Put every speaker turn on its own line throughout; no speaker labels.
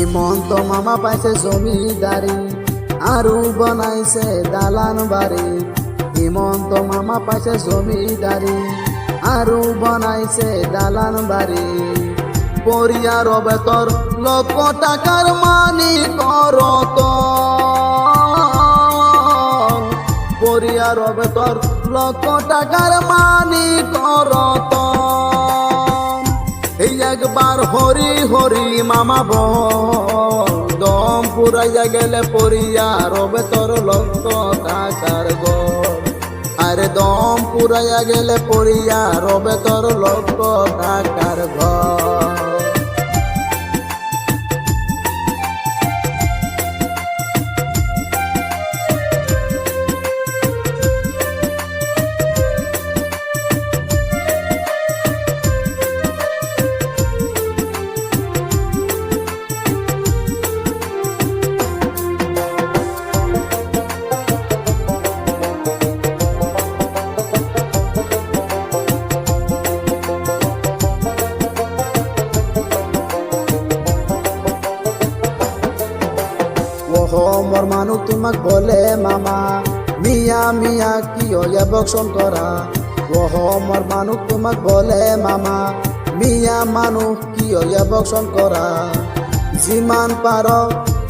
হিমন্ত মামা পাইছে জমিদারি আৰু বনাইছে দালান বাৰী। হিমন্ত মামা পাইছে জমিদারি আৰু বনাইছে দালান বাড়ি বাৰী। পৰিয়াৰ বেতৰ লক টাকাৰ মালিকৰ পৰিয়াৰ বেতৰ লক টাকাৰ মালিকৰ এই একবার হরি হরি মামা দম পুরাইয়া গেলে পরিয়া রবে তোর লক্ষ থাকার গ আরে দম পুরাইয়া গেলে পরিয়া রবে তোর লক্ষ থাকার ঘর ওহ মানুষ তোমাক বলে, মামা, মিয়া মিয়া কি বকশন করা? ওহ, মোর তোমাক বলে, মামা, মিয়া মানুষ কি বকশন করা? যিমান পার,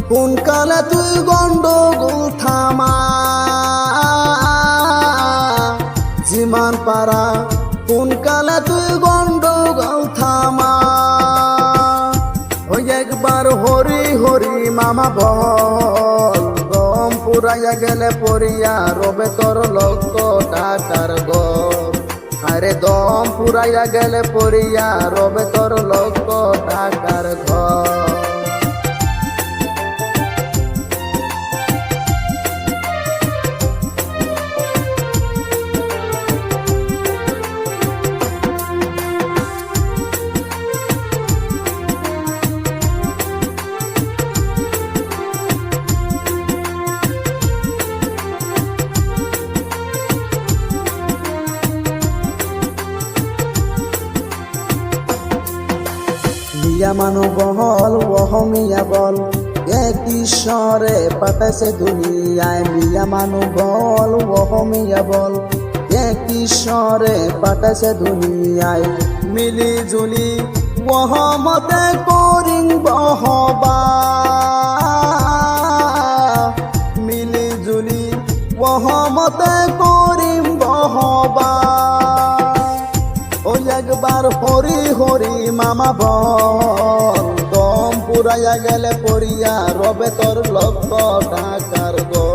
সোনকালে তুই গণ্ডগোল থামা। যিমান পাৰা মামা বল, গম পুরাইয়া গেলে পরিয়া রবে তোর লক্ষ টাকার গম। আরে দম পুরাইয়া গেলে পরিয়া রবে তোর লক্ষ টাকার ঘর। মিয়া মানু বহল ওহ বল এক ঈশ্বরে পাঠাইছে দুনিয়ায় মিয়া মানু বল ওহ বল এক ঈশ্বরে পাঠাইছে দুনিয়ায় মিলি জুলি মহমতে করিং বহবা। একবার হরি হরি মামা বল। দম পুরাইয়া গেলে পড়িয়া রবে তোর লক্ষ ঢাকার গো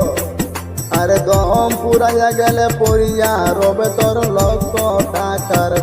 আরে দম পুরাইয়া গেলে পড়িয়া রবে তোর লক্ষ টাকার